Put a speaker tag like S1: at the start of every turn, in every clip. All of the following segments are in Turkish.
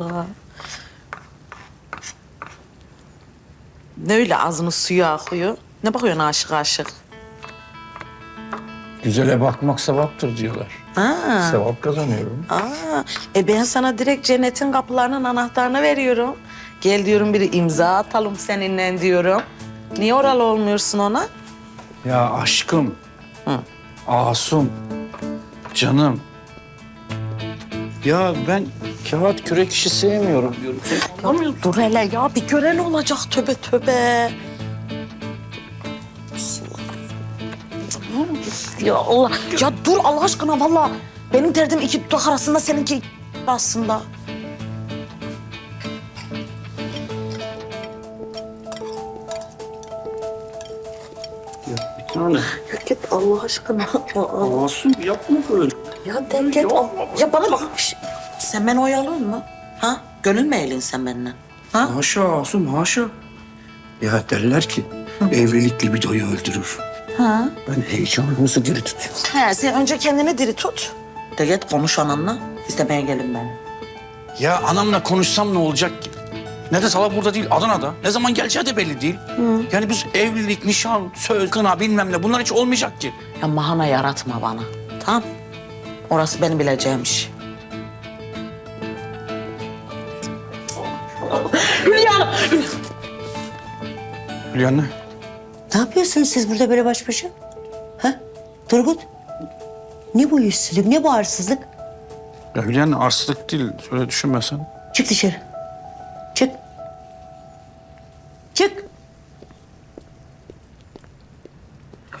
S1: Allah. Ne öyle ağzının suyu akıyor? Ne bakıyorsun aşık aşık?
S2: Güzele bakmak sevaptır diyorlar.
S1: Ha.
S2: Sevap kazanıyorum.
S1: Aa, e ben sana direkt cennetin kapılarının anahtarını veriyorum. Gel diyorum bir imza atalım seninle diyorum. Niye oralı olmuyorsun ona?
S2: Ya aşkım. Asum. Canım. Ya ben kağıt kürek işi sevmiyorum diyorum.
S1: Ya dur hele ya bir gören olacak töbe töbe. Ya Allah. Ya dur Allah aşkına vallahi. Benim derdim iki dudak arasında seninki aslında.
S2: Ya bir tane.
S1: Ya git Allah aşkına. Aa.
S2: Asum yapma böyle.
S1: Ya de git. Ya bana bak. Şş, Sen beni oyalıyorsun mu? Ha? Gönül mü eğlin sen benimle? Ha?
S2: Haşa Asum haşa. Ya derler ki evlilik libidoyu öldürür.
S1: Ha?
S2: Ben heyecanımızı geri tutuyorum.
S1: He, sen önce kendini diri tut. De git konuş anamla. İstemeye gelin beni.
S2: Ya anamla konuşsam ne olacak ki? Nerede Sala burada değil, Adana'da. Ne zaman geleceği de belli değil. Yani biz evlilik, nişan, söz, kına bilmem ne bunlar hiç olmayacak ki.
S1: Ya mahana yaratma bana. Tamam. Orası benim bileceğim iş. Hülya!
S2: Hülya anne.
S3: Ne yapıyorsunuz siz burada böyle baş başa? Ha? Turgut? Ne bu yüzsüzlük, ne bu arsızlık?
S2: Ya Hülya anne arsızlık değil, öyle düşünmesen.
S3: Çık dışarı. Çık. Çık.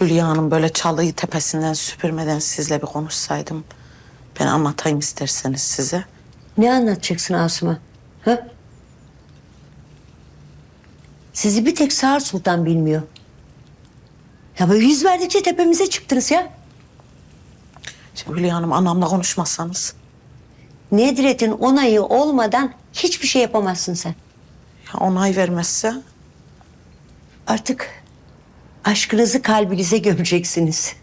S1: Hülya Hanım böyle çalıyı tepesinden süpürmeden sizle bir konuşsaydım. Ben anlatayım isterseniz size.
S3: Ne anlatacaksın Asım'a? Ha? Sizi bir tek Sağır Sultan bilmiyor. Ya böyle yüz verdikçe tepemize çıktınız ya.
S1: Hülya Hanım anamla konuşmazsanız.
S3: Nedret'in onayı olmadan hiçbir şey yapamazsın sen.
S1: Ya onay vermezse
S3: Artık aşkınızı kalbinize gömeceksiniz.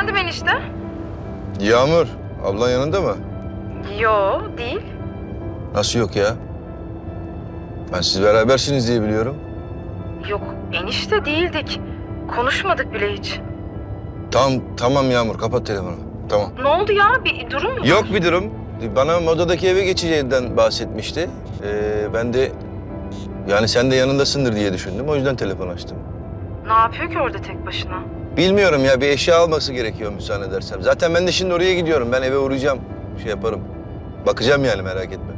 S4: Efendim enişte?
S5: Yağmur, ablan yanında mı?
S4: Yo değil.
S5: Nasıl yok ya? Ben siz berabersiniz diye biliyorum.
S4: Yok enişte değildik. Konuşmadık bile hiç.
S5: Tamam, tamam Yağmur, kapat telefonu. Tamam.
S4: Ne oldu ya? Bir durum mu?
S5: Yok bir durum. Bana modadaki eve geçeceğinden bahsetmişti. Ee, ben de yani sen de yanındasındır diye düşündüm. O yüzden telefon açtım.
S4: Ne yapıyor ki orada tek başına?
S5: Bilmiyorum ya bir eşya alması gerekiyor müsaade edersem. Zaten ben de şimdi oraya gidiyorum. Ben eve uğrayacağım. Şey yaparım. Bakacağım yani merak etme.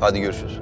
S5: Hadi görüşürüz.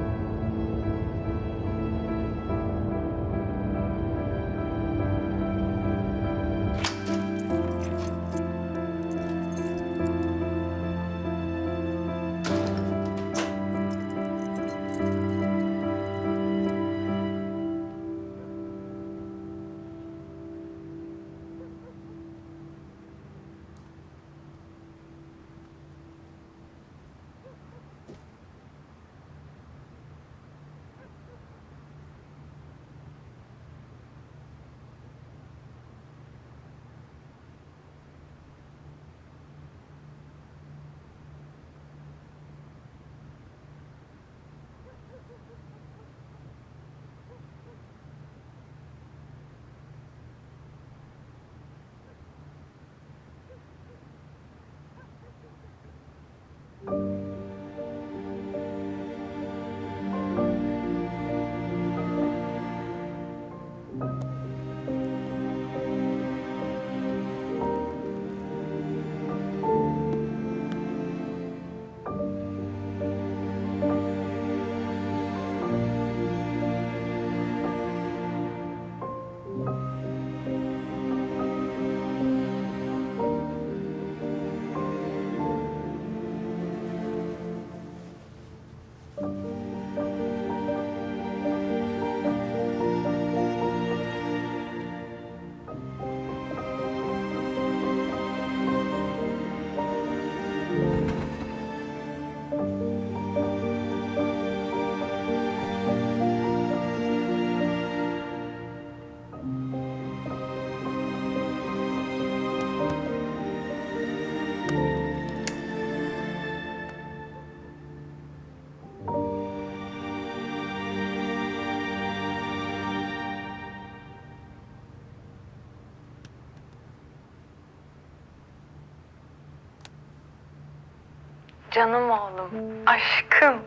S6: Canım oğlum, aşkım,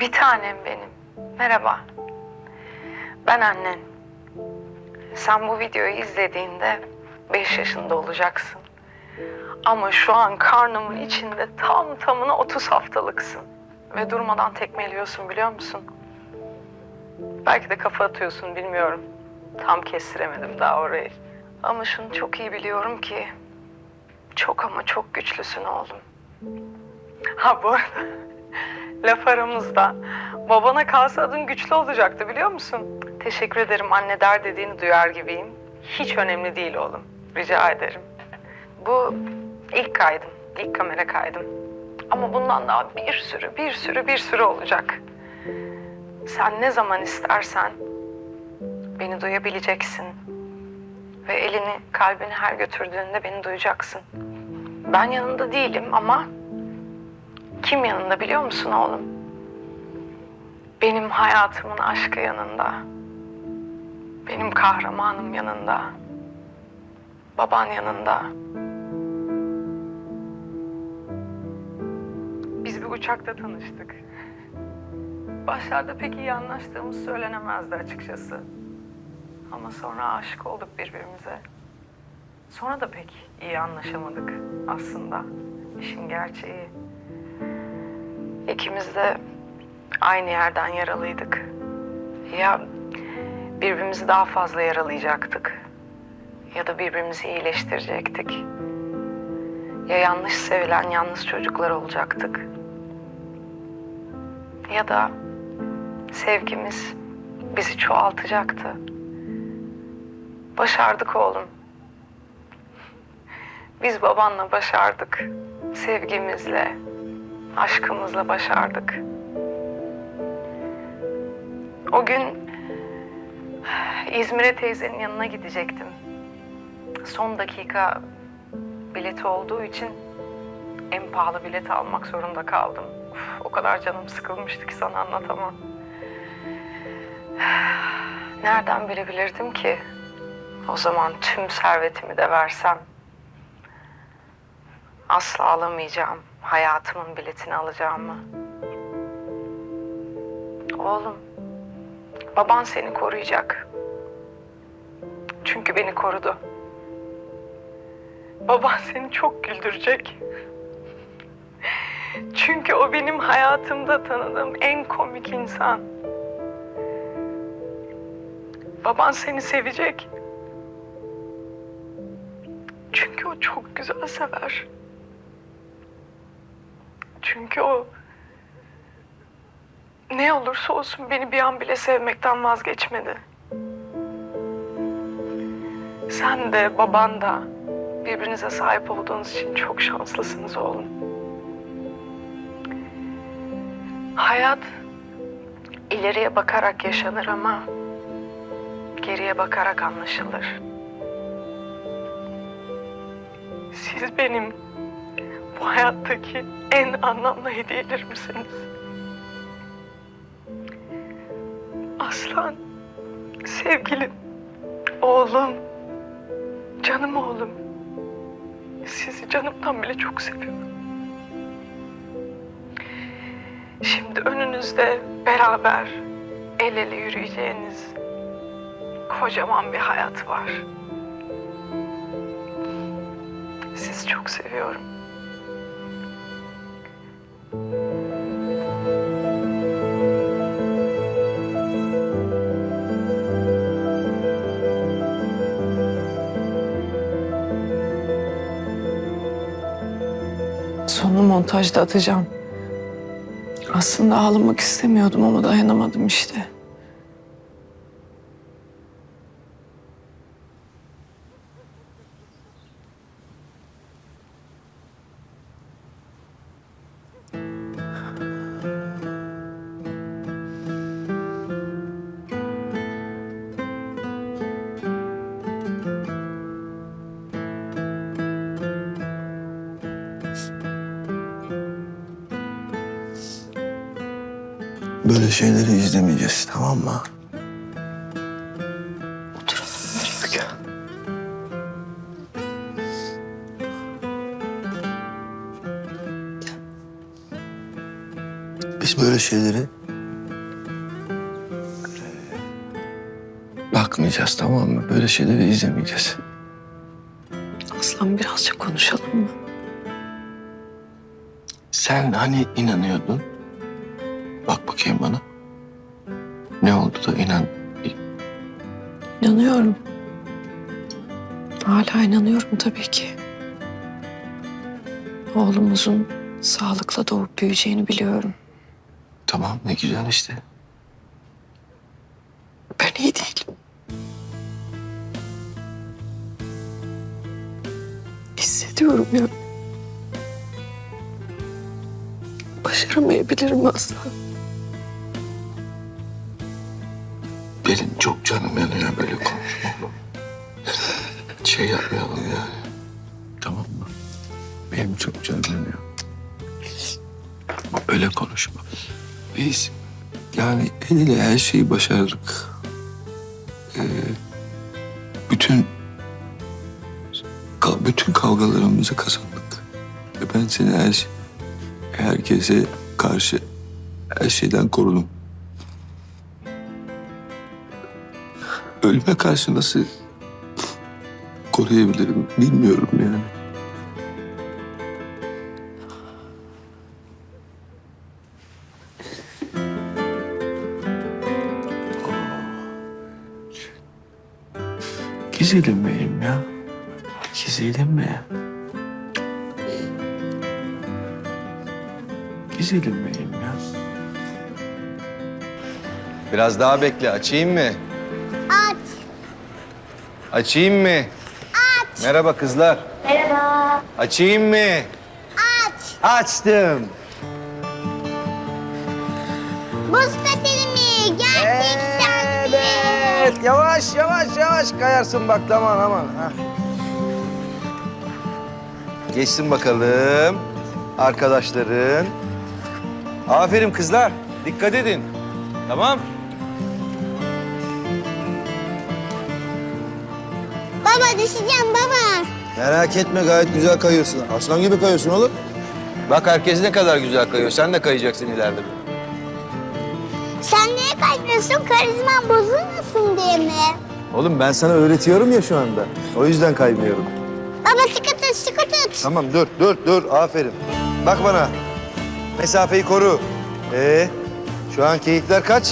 S6: bir tanem benim. Merhaba. Ben annen. Sen bu videoyu izlediğinde beş yaşında olacaksın. Ama şu an karnımın içinde tam tamına 30 haftalıksın. Ve durmadan tekmeliyorsun biliyor musun? Belki de kafa atıyorsun bilmiyorum. Tam kestiremedim daha orayı. Ama şunu çok iyi biliyorum ki... ...çok ama çok güçlüsün oğlum. Ha bu laf aramızda babana kalsa adın güçlü olacaktı biliyor musun? Teşekkür ederim anne der dediğini duyar gibiyim. Hiç önemli değil oğlum. Rica ederim. Bu ilk kaydım. ilk kamera kaydım. Ama bundan daha bir sürü, bir sürü, bir sürü olacak. Sen ne zaman istersen beni duyabileceksin. Ve elini, kalbini her götürdüğünde beni duyacaksın. Ben yanında değilim ama kim yanında biliyor musun oğlum? Benim hayatımın aşkı yanında. Benim kahramanım yanında. Baban yanında. Biz bir uçakta tanıştık. Başlarda pek iyi anlaştığımız söylenemezdi açıkçası. Ama sonra aşık olduk birbirimize. Sonra da pek iyi anlaşamadık aslında. İşin gerçeği. İkimiz de aynı yerden yaralıydık. Ya birbirimizi daha fazla yaralayacaktık ya da birbirimizi iyileştirecektik. Ya yanlış sevilen yalnız çocuklar olacaktık. Ya da sevgimiz bizi çoğaltacaktı. Başardık oğlum. Biz babanla başardık. Sevgimizle, aşkımızla başardık. O gün İzmir'e teyzenin yanına gidecektim. Son dakika bileti olduğu için en pahalı bileti almak zorunda kaldım. Uf, o kadar canım sıkılmıştı ki sana anlatamam. Nereden bilebilirdim ki o zaman tüm servetimi de versem asla alamayacağım hayatımın biletini alacağımı. Oğlum, baban seni koruyacak. Çünkü beni korudu. Baban seni çok güldürecek. Çünkü o benim hayatımda tanıdığım en komik insan. Baban seni sevecek. Çünkü o çok güzel sever. Çünkü o ne olursa olsun beni bir an bile sevmekten vazgeçmedi. Sen de baban da birbirinize sahip olduğunuz için çok şanslısınız oğlum. Hayat ileriye bakarak yaşanır ama geriye bakarak anlaşılır. Siz benim bu hayattaki en anlamlı hediyelerimsiniz. Aslan, sevgilim, oğlum, canım oğlum. Sizi canımdan bile çok seviyorum. Şimdi önünüzde beraber el ele yürüyeceğiniz kocaman bir hayat var. Sizi çok seviyorum.
S7: Montajda atacağım. Aslında ağlamak istemiyordum ama dayanamadım işte.
S5: Şeyleri izlemeyeceğiz tamam mı? Biz böyle şeyleri bakmayacağız tamam mı? Böyle şeyleri izlemeyeceğiz.
S7: Aslan birazcık konuşalım mı?
S5: Sen hani inanıyordun? Bak bakayım bana. Ne oldu da inan...
S7: İnanıyorum. Hala inanıyorum tabii ki. Oğlumuzun sağlıkla doğup büyüyeceğini biliyorum.
S5: Tamam ne güzel işte.
S7: Ben iyi değilim. Hissediyorum ya. Başaramayabilirim asla.
S5: Benim çok canım yanıyor böyle konuşma oğlum. Şey yapmayalım yani. Tamam mı? Benim çok canım yanıyor. Öyle konuşma. Biz yani el ile her şeyi başardık. Ee, bütün bütün kavgalarımızı kazandık. Ve ben seni her herkese karşı her şeyden korudum. Ölüme karşı nasıl koruyabilirim bilmiyorum yani. Güzelim benim ya. Güzelim mi? Güzelim benim ya.
S8: Biraz daha bekle. Açayım mı? Aç. Açayım mı? Aç. Merhaba kızlar. Merhaba. Açayım mı? Aç. Açtım.
S9: Buz pateni mi? Gerçekten mi?
S8: Evet. Yavaş yavaş yavaş kayarsın bak aman aman. Ha. Geçsin bakalım. Arkadaşların. Aferin kızlar. Dikkat edin. Tamam.
S9: Düşeceğim baba.
S4: Merak etme gayet güzel kayıyorsun. Aslan gibi kayıyorsun oğlum. Bak herkes ne kadar güzel kayıyor. Sen de kayacaksın ileride.
S9: Sen niye kaymıyorsun? Karizman bozulmasın diye mi?
S4: Oğlum ben sana öğretiyorum ya şu anda. O yüzden kaymıyorum.
S9: Baba sıkı tut, sıkı tut.
S4: Tamam dur dur dur aferin. Bak bana. Mesafeyi koru. Ee, şu an keyifler kaç?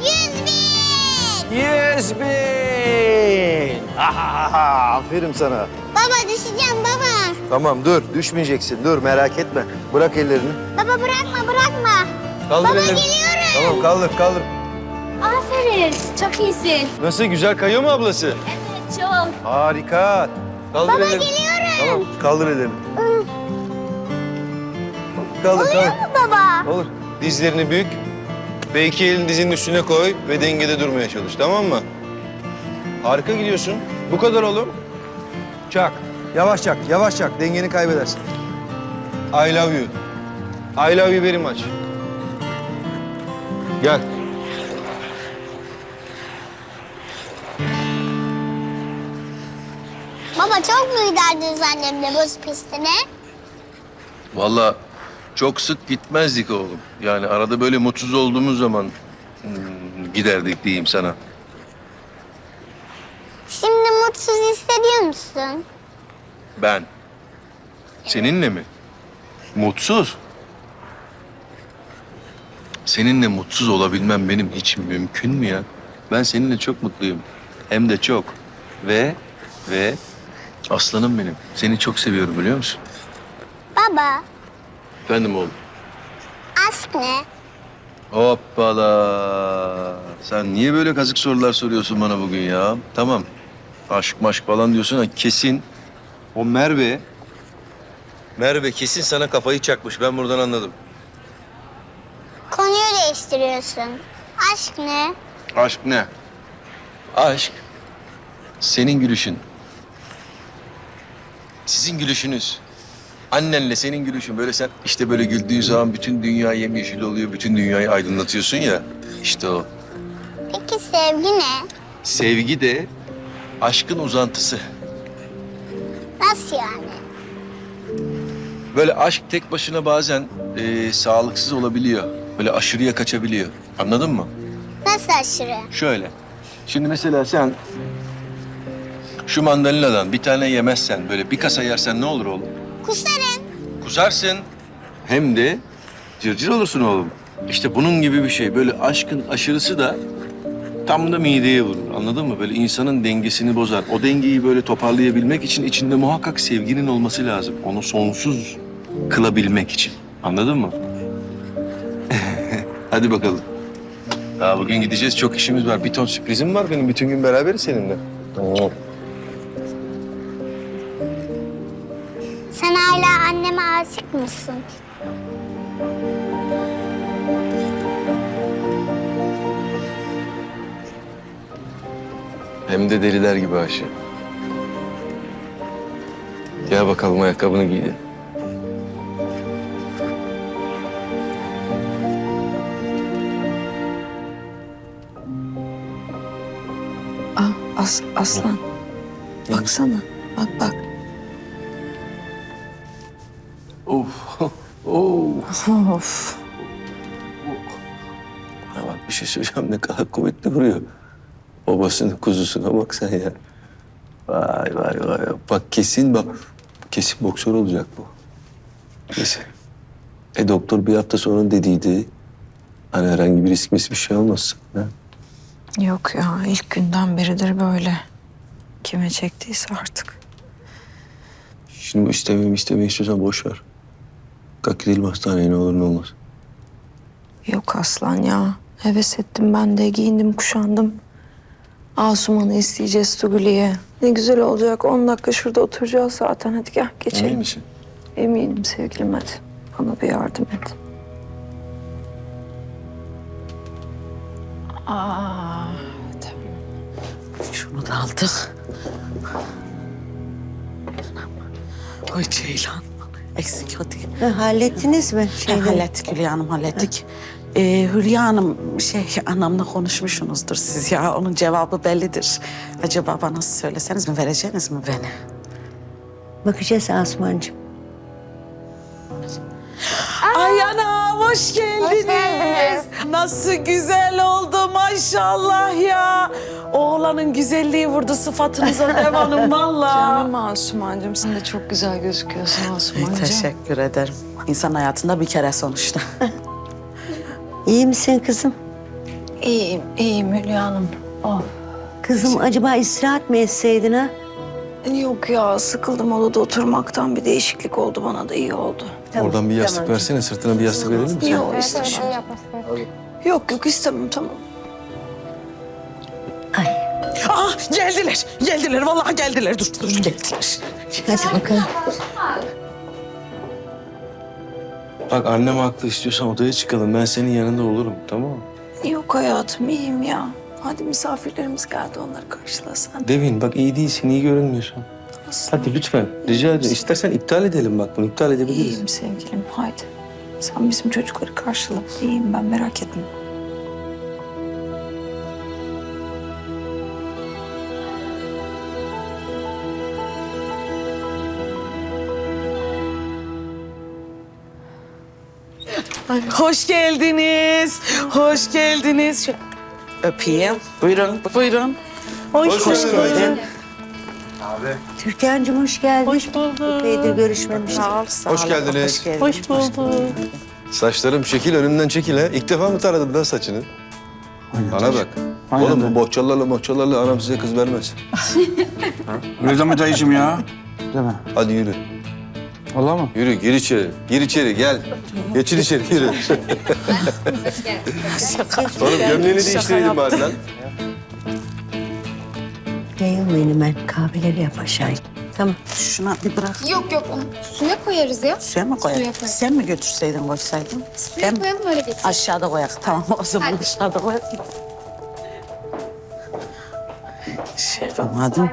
S9: Yüz bin.
S4: Yüz bin. Aferin sana.
S9: Baba düşeceğim baba.
S4: Tamam dur düşmeyeceksin dur merak etme. Bırak ellerini.
S9: Baba bırakma, bırakma.
S4: Kaldır
S9: Baba
S4: ellerini.
S9: geliyorum.
S4: Tamam kaldır kaldır.
S9: Aferin, çok iyisin.
S4: Nasıl güzel kayıyor mu ablası?
S9: Evet, çok.
S4: Harika. Kaldır
S9: Baba
S4: ellerini.
S9: geliyorum.
S4: Tamam kaldır ellerini. Kaldır kaldır.
S9: Baba.
S4: Olur. Dizlerini bük. Ve iki elini dizinin üstüne koy ve dengede durmaya çalış tamam mı? Harika gidiyorsun. Bu kadar oğlum. Çak. Yavaş çak, yavaş çak. Dengeni kaybedersin. I love you. I love you very much. Gel.
S9: Baba çok mu giderdiniz annemle buz pistine?
S5: Vallahi çok sık gitmezdik oğlum. Yani arada böyle mutsuz olduğumuz zaman hmm, giderdik diyeyim sana.
S9: Mutsuz hissediyor musun?
S5: Ben. Seninle mi? Mutsuz. Seninle mutsuz olabilmem benim hiç mümkün mü ya? Ben seninle çok mutluyum. Hem de çok. Ve ve aslanım benim. Seni çok seviyorum biliyor musun?
S9: Baba,
S5: Efendim oğlum.
S9: aşk ne?
S5: Hoppala. Sen niye böyle kazık sorular soruyorsun bana bugün ya? Tamam. Aşk maşk falan diyorsun ha kesin. O Merve. Merve kesin sana kafayı çakmış. Ben buradan anladım.
S9: Konuyu değiştiriyorsun. Aşk ne?
S5: Aşk ne? Aşk senin gülüşün. Sizin gülüşünüz. Annenle senin gülüşün. Böyle sen işte böyle güldüğün zaman bütün dünya yemyeşil oluyor. Bütün dünyayı aydınlatıyorsun ya. İşte o.
S9: Peki sevgi ne?
S5: Sevgi de aşkın uzantısı.
S9: Nasıl yani?
S5: Böyle aşk tek başına bazen e, sağlıksız olabiliyor. Böyle aşırıya kaçabiliyor. Anladın mı?
S9: Nasıl aşırı?
S5: Şöyle. Şimdi mesela sen şu mandalinadan bir tane yemezsen böyle bir kasa yersen ne olur oğlum?
S9: Kusarım.
S5: Kusarsın. Hem de cırcır olursun oğlum. İşte bunun gibi bir şey. Böyle aşkın aşırısı da tam da mideye vurur. Anladın mı? Böyle insanın dengesini bozar. O dengeyi böyle toparlayabilmek için içinde muhakkak sevginin olması lazım. Onu sonsuz kılabilmek için. Anladın mı? Hadi bakalım. Daha bugün gideceğiz. Çok işimiz var. Bir ton sürprizim var benim. Bütün gün beraberiz seninle.
S9: Sen hala anneme aşık mısın?
S5: Hem de deliler gibi aşık. Gel bakalım ayakkabını giydin.
S6: Ah, as, aslan. Baksana. Bak bak.
S5: Of. of.
S6: Of.
S5: Ya bak bir şey söyleyeceğim ne kadar kuvvetli vuruyor. Babasının kuzusuna bak sen ya. Vay vay vay. Bak kesin bak. Kesin boksör olacak bu. Kesin. E doktor bir hafta sonra dediydi. Hani herhangi bir risk mis bir şey olmasın. Ha?
S6: Yok ya ilk günden beridir böyle. Kime çektiyse artık.
S5: Şimdi bu istemeyeyim istemeyeyim istiyorsan boş ver. Kalk gidelim hastaneye ne olur ne olmaz.
S6: Yok aslan ya. Heves ettim ben de giyindim kuşandım. Asuman'ı isteyeceğiz Tuguli'ye. Ne güzel olacak. 10 dakika şurada oturacağız zaten. Hadi gel geçelim.
S5: Emin misin?
S6: Eminim sevgilim hadi. Bana bir yardım et. Aa,
S1: Şunu da aldık. Oy Ceylan. Eksik değil.
S3: Ha, hallettiniz mi
S1: Şey, hallettik Hülya Hanım, hallettik. Ee, Hülya Hanım, şey anamla konuşmuşsunuzdur siz ya. Onun cevabı bellidir. Acaba bana söyleseniz mi, vereceğiniz mi beni?
S3: Bakacağız Asumancığım.
S1: Ay ana hoş geldiniz.
S10: geldiniz.
S1: Nasıl güzel oldu maşallah ya. Oğlanın güzelliği vurdu sıfatınıza devanım valla.
S6: Canım Asumancığım sen de çok güzel gözüküyorsun Asumancığım.
S1: Teşekkür ederim. İnsan hayatında bir kere sonuçta.
S3: İyi misin kızım?
S6: İyiyim, iyiyim Hülya Hanım. Oh.
S3: Kızım acaba istirahat mı etseydin ha?
S6: Yok ya sıkıldım odada oturmaktan bir değişiklik oldu bana da iyi oldu.
S11: Oradan bir yastık versene, sırtına bir yastık verelim mi?
S6: Yok istemem. Yok yok istemem tamam.
S1: Ah geldiler. Geldiler vallahi geldiler. Dur dur geldiler.
S3: Hadi bakalım.
S11: Bak annem haklı istiyorsan odaya çıkalım. Ben senin yanında olurum, tamam mı?
S6: Yok hayatım iyiyim ya. Hadi misafirlerimiz geldi onları karşılasan.
S11: Devin bak iyi değilsin, iyi görünmüyorsun. Hadi lütfen, rica ederim. İstersen iptal edelim bak bunu, iptal edebiliriz.
S6: İyiyim sevgilim haydi. Sen bizim çocukları karşıla. İyiyim ben merak etme.
S1: Ay, hoş geldiniz. Hoş geldiniz. Şu- Öpeyim. Buyurun, buyurun. Hoş, geldin.
S3: Türkan'cığım hoş geldin. Hoş bulduk. Epeydir görüşmemiştik.
S1: Sağ ol, sağ
S5: Hoş
S1: ol.
S5: geldiniz.
S1: Hoş, geldin.
S3: Hoş bulduk.
S5: Saçlarım çekil önümden çekil ha. İlk defa mı taradım lan saçını? Bana bak.
S2: Aynen
S5: Oğlum bu bohçalarla bohçalarla anam size kız vermez.
S2: Öyle deme dayıcım ya. Deme.
S5: Hadi yürü.
S2: Vallahi mı?
S5: Yürü gir içeri. Gir içeri gel. Geçin içeri yürü. Oğlum gömleğini değiştireydin bari lan.
S3: Yayılmayın hemen. Kahveleri yap aşağı. Tamam.
S1: Şuna bir bırak.
S4: Yok yok onu suya koyarız ya.
S1: Suya mı koyalım?
S4: Suya koy.
S1: Sen mi götürseydin koysaydın?
S4: Suya
S1: Ben-
S4: koyalım öyle getir.
S1: Aşağıda koyak. Tamam o zaman
S4: Hadi.
S1: aşağıda koyak. Şey yapamadım.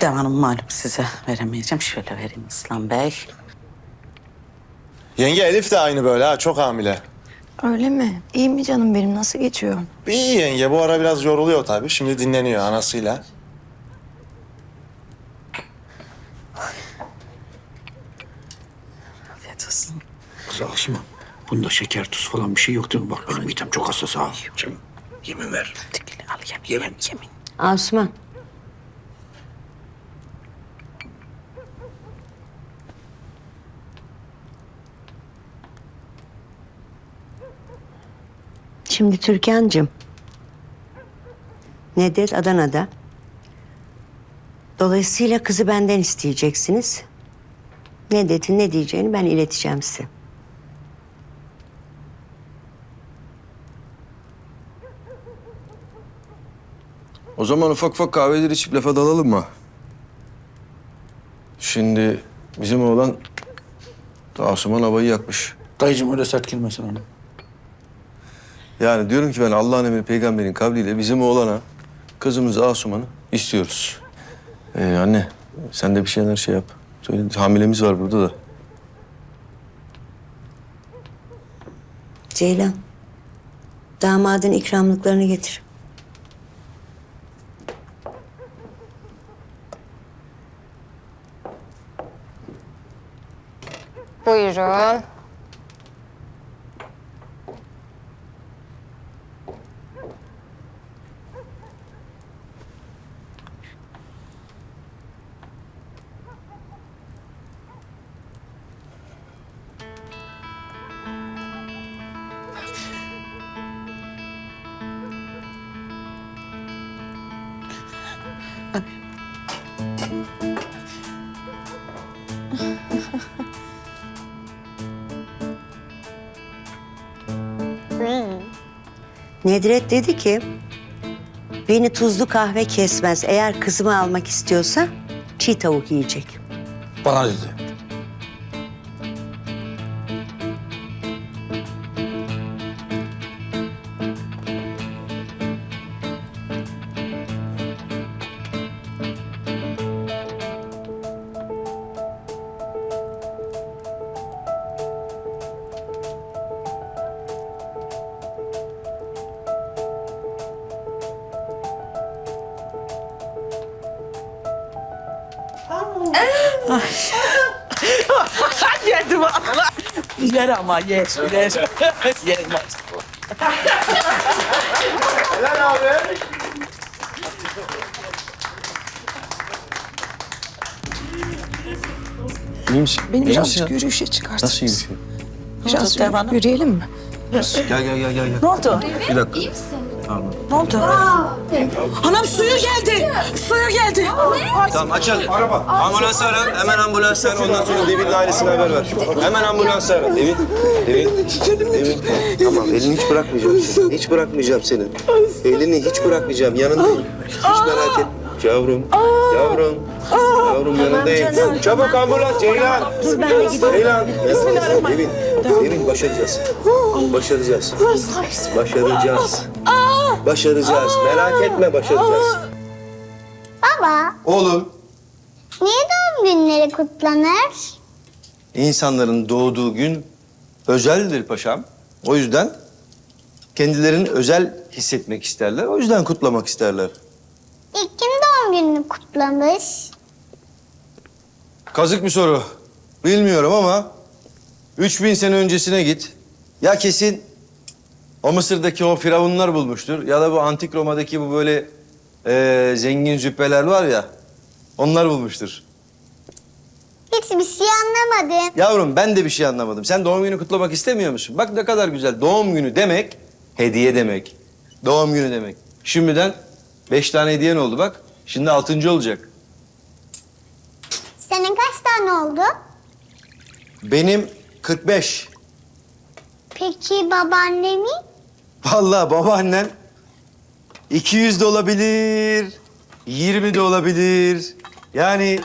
S1: Devanım malum size veremeyeceğim. Şöyle vereyim İslam Bey.
S12: Yenge Elif de aynı böyle ha çok hamile.
S6: Öyle mi? İyi mi canım benim? Nasıl geçiyor?
S12: İyi yenge bu ara biraz yoruluyor tabii. Şimdi dinleniyor anasıyla.
S1: Afiyet olsun.
S2: Kız Asma, bunda şeker, tuz falan bir şey yok değil mi? Bak benim midem çok hassas ha. Canım, yemin ver.
S1: Al yemin.
S2: Yemin.
S1: Yemin.
S3: Asuman. Şimdi Türkan'cığım. Nedet Adana'da. Dolayısıyla kızı benden isteyeceksiniz. Nedet'in ne diyeceğini ben ileteceğim size.
S5: O zaman ufak ufak kahveleri içip lafa dalalım mı? Şimdi bizim oğlan Asuman havayı yakmış.
S2: Dayıcım öyle sert girmesin hanım.
S5: Yani diyorum ki ben Allah'ın emri peygamberin kavliyle bizim oğlana kızımızı Asuman'ı istiyoruz. Ee, anne sen de bir şeyler şey yap. Söyle, hamilemiz var burada da.
S3: Ceylan. Damadın ikramlıklarını getir.
S4: Buyurun.
S3: Nedret dedi ki beni tuzlu kahve kesmez. Eğer kızımı almak istiyorsa çiğ tavuk yiyecek.
S2: Bana dedi.
S1: Geldi valla. Yer ama yer. Yer. yer.
S13: İyi misin?
S14: Beni
S13: İyi
S14: birazcık
S13: misin?
S14: yürüyüşe çıkartır
S13: Nasıl iyi misin?
S14: Biraz
S1: Devam
S14: yürüyelim mi?
S13: Gel gel gel gel. gel.
S1: Ne oldu?
S13: Bir dakika.
S1: Ne oldu? Anam suyu geldi. Suyu geldi. Ay,
S5: Tamam açalım. Araba. Ambulans ara. Hemen ambulans ara. Ondan sonra Devin'in ailesine haber ver. Hemen ambulans ara. Devin. Devin. Devin. Tamam elini hiç bırakmayacağım seni. Hiç bırakmayacağım seni. Elini hiç bırakmayacağım. Yanındayım. Hiç merak et. Yavrum. Yavrum. Yavrum yanındayım. Çabuk ambulans. Ceylan. Ceylan. Devin. Devin başaracağız. Başaracağız. Başaracağız. Başaracağız. Merak etme başaracağız.
S9: Baba,
S5: Oğlum.
S9: niye doğum günleri kutlanır?
S5: İnsanların doğduğu gün özeldir paşam. O yüzden kendilerini özel hissetmek isterler. O yüzden kutlamak isterler.
S9: İlk kim doğum gününü kutlamış?
S5: Kazık bir soru. Bilmiyorum ama 3000 sene öncesine git. Ya kesin o Mısır'daki o firavunlar bulmuştur ya da bu antik Roma'daki bu böyle eee, zengin züppeler var ya onlar bulmuştur.
S9: Hiçbir şey anlamadım.
S5: Yavrum ben de bir şey anlamadım. Sen doğum günü kutlamak istemiyor musun? Bak ne kadar güzel. Doğum günü demek hediye demek. Doğum günü demek. Şimdiden beş tane hediyen oldu bak. Şimdi altıncı olacak.
S9: Senin kaç tane oldu?
S5: Benim 45.
S9: Peki babaannemin?
S5: Vallahi babaannen 200 de olabilir, 20 de olabilir. Yani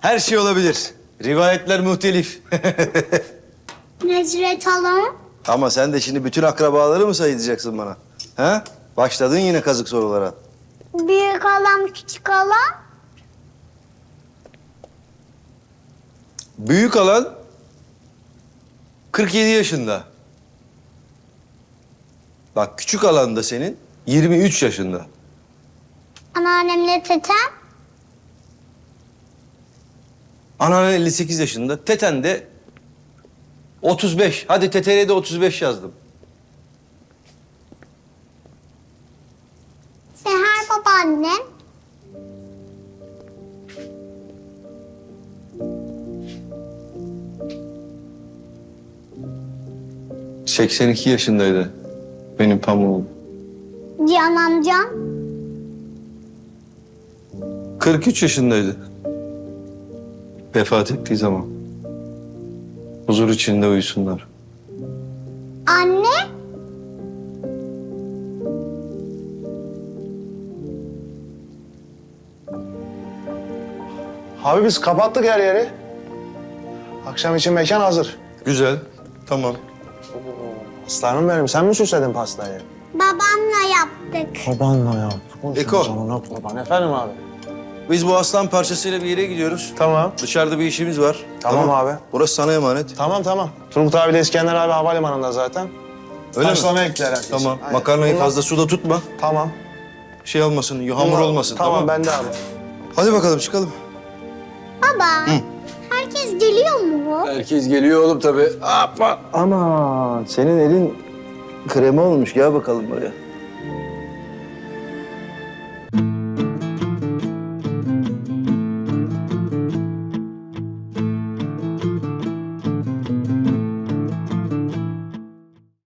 S5: her şey olabilir. Rivayetler muhtelif.
S9: Necret Hanım?
S5: Ama sen de şimdi bütün akrabaları mı sayacaksın bana? Ha? Başladın yine kazık sorulara.
S9: Büyük halam, küçük halam?
S5: Büyük alan 47 yaşında. Bak küçük alan da senin 23 yaşında.
S9: Anneannemle tetem?
S5: Anan 58 yaşında. Teten de 35. Hadi teteye de 35 yazdım.
S9: Seher babaannen?
S5: Cık, 82 yaşındaydı benim pamuğum.
S9: Cihan amcam?
S5: 43 yaşındaydı. Vefat ettiği zaman. Huzur içinde uyusunlar.
S9: Anne?
S12: Abi biz kapattık her yeri. Akşam için mekan hazır.
S5: Güzel. Tamam.
S12: Aslanım benim sen mi süsledin pastayı?
S9: Babamla yaptık.
S12: Babanla yaptık.
S5: Eko.
S12: Canına kurban. Efendim abi.
S5: Biz bu aslan parçasıyla bir yere gidiyoruz.
S12: Tamam.
S5: Dışarıda bir işimiz var.
S12: Tamam abi.
S5: Burası sana emanet.
S12: Tamam tamam. Turgut abiyle İskender abi havalimanında zaten.
S5: Öyle mi?
S12: Karşılamaya gittiler herkes.
S5: Tamam.
S12: Aynen.
S5: Makarnayı
S12: Bunlar-
S5: fazla suda tutma.
S12: Tamam.
S5: Şey olmasın, hamur olmasın. Tamam.
S12: Tamam ben de abi.
S5: Hadi bakalım çıkalım.
S9: Baba, herkes geliyor mu?
S5: Herkes geliyor oğlum tabii. Ama senin elin krema olmuş. Gel bakalım buraya.